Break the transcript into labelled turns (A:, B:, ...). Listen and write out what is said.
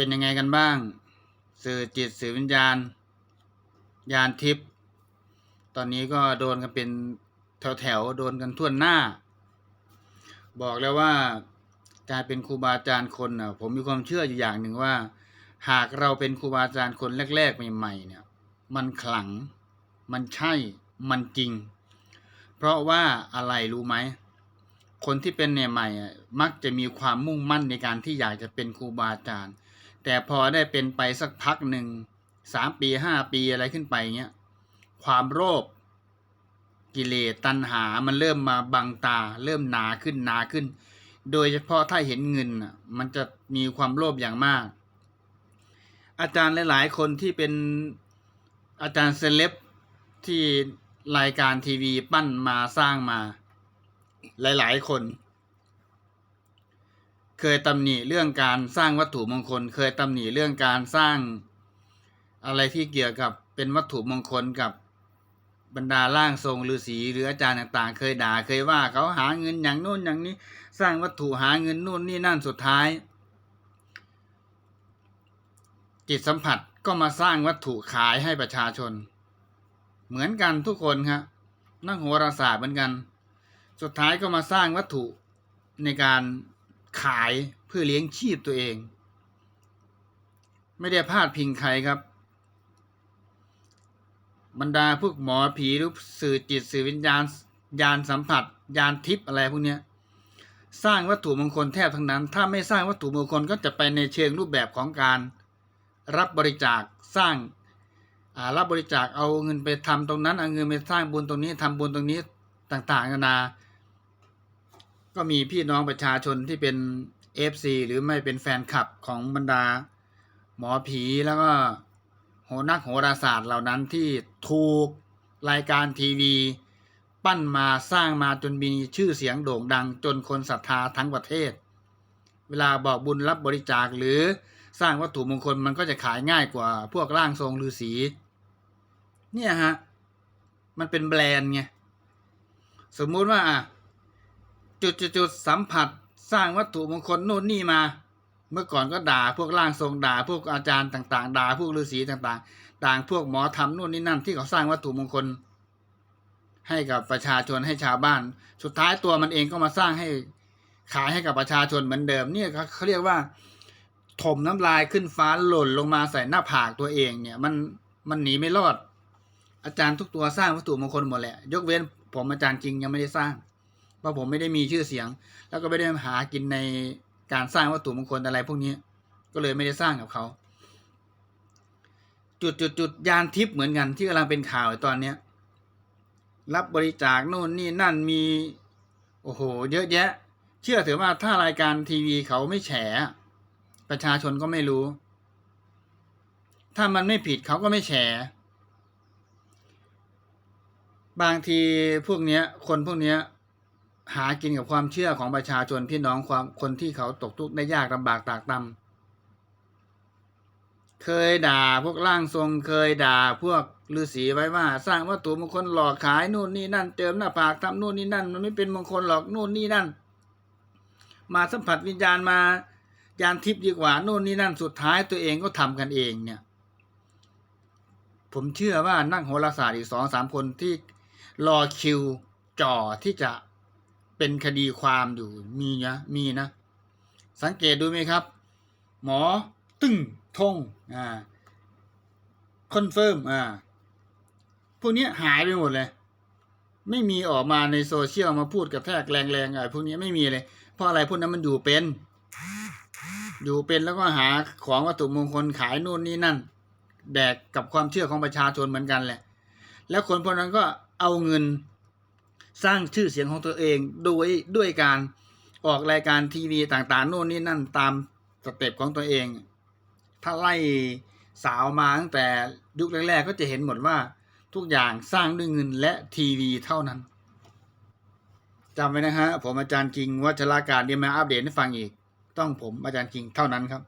A: เป็นยังไงกันบ้าง สื่อจิตสื่อวิญญาณ ยานทิพย์ตอนนี้ก็โดนกันเป็นแถวๆโดนกันทั่วหน้า บอกแล้วว่าการเป็นครูบาอาจารย์คนน่ะผมมีความเชื่ออยู่อย่างหนึ่งว่า หากเราเป็นครูบาอาจารย์คนแรก ๆ ใหม่ๆเนี่ย มันขลัง มันใช่ มันจริง เพราะว่าอะไรรู้ไหมคนที่เป็นเนี่ยใหม่อะมักจะมีความมุ่งมั่นในการที่อยากจะเป็นครูบาอาจารย์ แต่พอได้เป็นไปสักพักหนึ่งสามปีห้าปีอะไรขึ้นไปเงี้ยความโลภกิเลสตัณหามันเริ่มมาบังตา เริ่มหนาขึ้นหนาขึ้น โดยเฉพาะถ้าเห็นเงินน่ะมันจะมีความโลภอย่างมาก อาจารย์หลาย ๆ คนที่เป็นอาจารย์เซเลบที่รายการทีวีปั้นมาสร้างมา หลาย ๆ คน เคยตำหนิเรื่องการสร้างวัตถุมงคล เคยตำหนิเรื่องการสร้างอะไรที่เกี่ยวกับเป็นวัตถุมงคลกับบรรดาร่างทรงฤาษีหรืออาจารย์ต่างๆ เคยด่าเคยว่าเขาหาเงินอย่างโน้นอย่างนี้ สร้างวัตถุหาเงินนู่นนี่นั่นสุดท้าย จิตสัมผัสก็มาสร้างวัตถุขายให้ประชาชน เหมือนกันทุกคนครับนักโหราศาสตร์เหมือนกัน สุดท้ายก็มาสร้างวัตถุในการ ขายเพื่อเลี้ยงชีพตัวเอง ไม่ได้พาดพิงใครครับ บรรดาพวกหมอผีหรือสื่อจิตสื่อวิญญาณยานสัมผัส ยานทิพย์อะไรพวกเนี้ยสร้างวัตถุมงคลแทบทั้งนั้น ถ้าไม่สร้างวัตถุมงคลก็จะไปในเชิงรูปแบบของการรับบริจาคสร้างรับบริจาคเอาเงินไปทำตรงนั้นเอาเงินไปสร้างบุญตรงนี้ทำบุญตรงนี้ต่างๆนานา ก็มีพี่น้องประชาชนที่เป็น FC หรือไม่เป็นแฟนคลับของบรรดา หมอผีแล้วก็โหนักโหราศาสตร์เหล่านั้นที่ถูกรายการทีวี ปั้นมาสร้างมาจนมีชื่อเสียงโด่งดังจนคนศรัทธาทั้งประเทศ เวลาบอกบุญรับบริจาคหรือสร้างวัตถุมงคลมันก็จะขายง่ายกว่าพวกร่างทรงฤาษีเนี่ยฮะ มันเป็นแบรนด์ไง สมมุติว่าอะ จุดจุดสัมผัสสร้างวัตถุมงคลนู่นนี่มา เมื่อก่อนก็ด่าพวกร่างทรงด่า พวกอาจารย์ต่าง ๆ ด่าพวกฤาษีต่างๆต่างพวกหมอทำนู่นนี่นั่นที่เขาสร้างวัตถุมงคล ให้กับประชาชนให้ชาวบ้าน สุดท้ายตัวมันเองก็มาสร้างให้ขายให้กับประชาชนเหมือนเดิมเนี่ยเขาเขาเรียกว่าถมน้ำลายขึ้นฟ้าหล่นลงมาใส่หน้าผากตัวเองเนี่ย มันมันหนีไม่รอด อาจารย์ทุกตัวสร้างวัตถุมงคลหมดแหละ ยกเว้นผมอาจารย์จริงยังไม่ได้สร้าง เพราผมไม่ได้มีชื่อเสียง แล้วก็ไม่ได้หากินในการสร้างวัตถุมงคลอะไรพวกนี้ ก็เลยไม่ได้สร้างกับเขาจุดจุดจุดยานทิพย์เหมือนกันที่กำลังเป็นข่าวอยู่ตอนเนี้ยรับบริจาคโน่นนี่นั่นมี โอ้โห เยอะแยะ เชื่อเถอะว่าถ้ารายการทีวีเขาไม่แฉ ประชาชนก็ไม่รู้ ถ้ามันไม่ผิดเขาก็ไม่แฉ บางทีพวกเนี้ย คนพวกเนี้ย หากินกับความเชื่อของประชาชนพี่น้องความคนที่เขาตกทุกข์ได้ยากลำบากตากตำเคยด่าพวกร่างทรงเคยด่าพวกฤาษีไว้ว่า สร้างวัตถุมงคลหลอกขายนู่นนี่นั่นเติมหน้าผากทำนู่นนี่นั่น มันไม่เป็นมงคลหรอกนู่นนี่นั่น มาสัมผัสวิญญาณมายานทิพย์ดีกว่านู่นนี่นั่นสุดท้ายตัวเองก็ทำกันเองเนี่ย ผมเชื่อว่านักโหราศาสตร์อีกสองสามคนที่รอคิวจ่อที่จะ เป็นคดีความอยู่มีนะมีนะ สังเกตดูไหมครับ หมอตึ้งทงอ่าคอนเฟิร์มอ่าพวกนี้หายไปหมดเลย ไม่มีออกมาในโซเชียลมาพูดกับแทกแรงๆอะไรพวกนี้ไม่มีเลย เพราะอะไรพวกนั้นมันอยู่เป็น อยู่เป็นแล้วก็หาของวัตถุมงคลขายนู่นนี่นั่น แดกกับความเชื่อของประชาชนเหมือนกันแหละ แล้วคนพวกนั้นก็เอาเงิน สร้างชื่อเสียงของตัวเองโดยด้วยการออกรายการทีวีต่างๆโน่นนี่นั่นตามสเต็ปของตัวเอง ถ้าไล่สาวมาตั้งแต่ยุคแรกๆก็จะเห็นหมดว่าทุกอย่างสร้างด้วยเงินและทีวีเท่านั้นจำไว้นะฮะผมอาจารย์คิงวัชราการเดียวมาอัปเดตให้ฟังอีก ต้องผมอาจารย์คิงเท่านั้นครับ